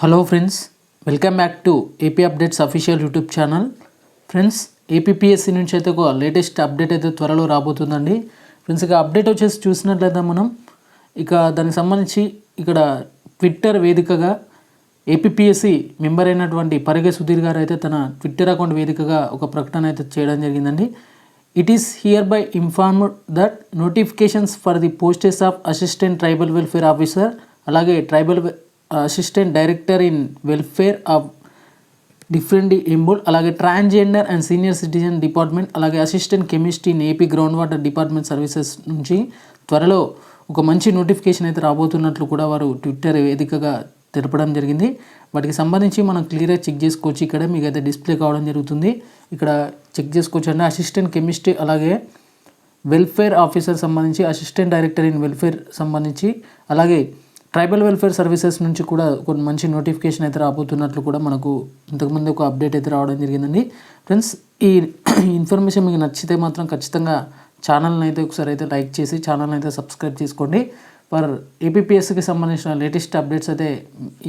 Hello friends welcome back to AP updates official YouTube channel friends APPSC నుంచి అయితే ఒక latest update అయితే త్వరలో రాబోతుందండి. ఫ్రెండ్స్ ఇక అప్డేట్ వచ్చేసి చూసినట్లయితే మనం ఇక దానికి సంబంధించి ఇక్కడ ట్విట్టర్ వేదికగా ఏపీపీఎస్సీ మెంబర్ అయినటువంటి పరిగె సుధీర్ గారు అయితే తన ట్విట్టర్ అకౌంట్ వేదికగా ఒక ప్రకటన అయితే చేయడం జరిగిందండి. It is hereby informed that notifications for the posts of assistant tribal welfare officer అలాగే tribal assistant director in welfare of different ఎంబుల్ అలాగే transgender and senior citizen department అలాగే assistant chemistry in AP ground water department services నుంచి త్వరలో ఒక మంచి notification అయితే రాబోతున్నట్లు కూడా వారు ట్విట్టర్ వేదికగా తెలపడం జరిగింది. వాటికి సంబంధించి మనం క్లియర్గా చెక్ చేసుకోవచ్చు. ఇక్కడ మీకు అయితే డిస్ప్లే కావడం జరుగుతుంది. ఇక్కడ చెక్ చేసుకోవచ్చు అంటే అసిస్టెంట్ కెమిస్ట్రీ అలాగే వెల్ఫేర్ ఆఫీసర్ సంబంధించి అసిస్టెంట్ డైరెక్టర్ ఇన్ వెల్ఫేర్ సంబంధించి అలాగే ట్రైబల్ వెల్ఫేర్ సర్వీసెస్ నుంచి కూడా కొన్ని మంచి నోటిఫికేషన్ అయితే రాబోతున్నట్లు కూడా మనకు ఇంతకుముందు ఒక అప్డేట్ అయితే రావడం జరిగిందండి. ఫ్రెండ్స్ ఈ ఇన్ఫర్మేషన్ మీకు నచ్చితే మాత్రం ఖచ్చితంగా ఛానల్ని అయితే ఒకసారి అయితే లైక్ చేసి ఛానల్ని అయితే సబ్స్క్రైబ్ చేసుకోండి. ఫర్ ఏపీపీఎస్కి సంబంధించిన లేటెస్ట్ అప్డేట్స్ అయితే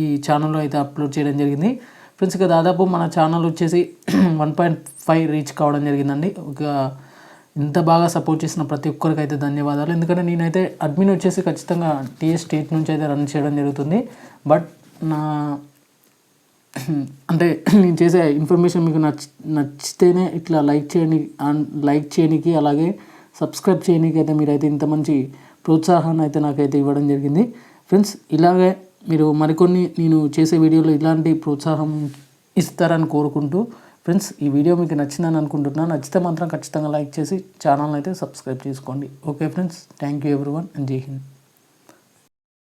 ఈ ఛానల్లో అయితే అప్లోడ్ చేయడం జరిగింది. ఫ్రెండ్స్ ఇక దాదాపు మన ఛానల్ వచ్చేసి వన్ పాయింట్ ఫైవ్ రీచ్ కావడం జరిగిందండి. ఒక ఇంత బాగా సపోర్ట్ చేసిన ప్రతి ఒక్కరికి అయితే ధన్యవాదాలు. ఎందుకంటే నేనైతే అడ్మిన్ వచ్చేసి ఖచ్చితంగా టీఎస్ స్టేట్ నుంచి అయితే రన్ చేయడం జరుగుతుంది. బట్ నా అంటే నేను చేసే ఇన్ఫర్మేషన్ మీకు నచ్ నచ్చితేనే ఇట్లా లైక్ చేయని లైక్ చేయడానికి అలాగే సబ్స్క్రైబ్ చేయడానికి అయితే మీరైతే ఇంత మంచి ప్రోత్సాహాన్ని అయితే నాకైతే ఇవ్వడం జరిగింది. ఫ్రెండ్స్ ఇలాగే మీరు మరికొన్ని నేను చేసే వీడియోలో ఇలాంటి ప్రోత్సాహం ఇస్తారని కోరుకుంటూ ఫ్రెండ్స్ ఈ వీడియో మీకు నచ్చిందని అనుకుంటున్నాను నచ్చితే మాత్రం ఖచ్చితంగా లైక్ చేసి ఛానల్ అయితే సబ్స్క్రైబ్ చేసుకోండి. Okay friends thank you everyone and Jai Hind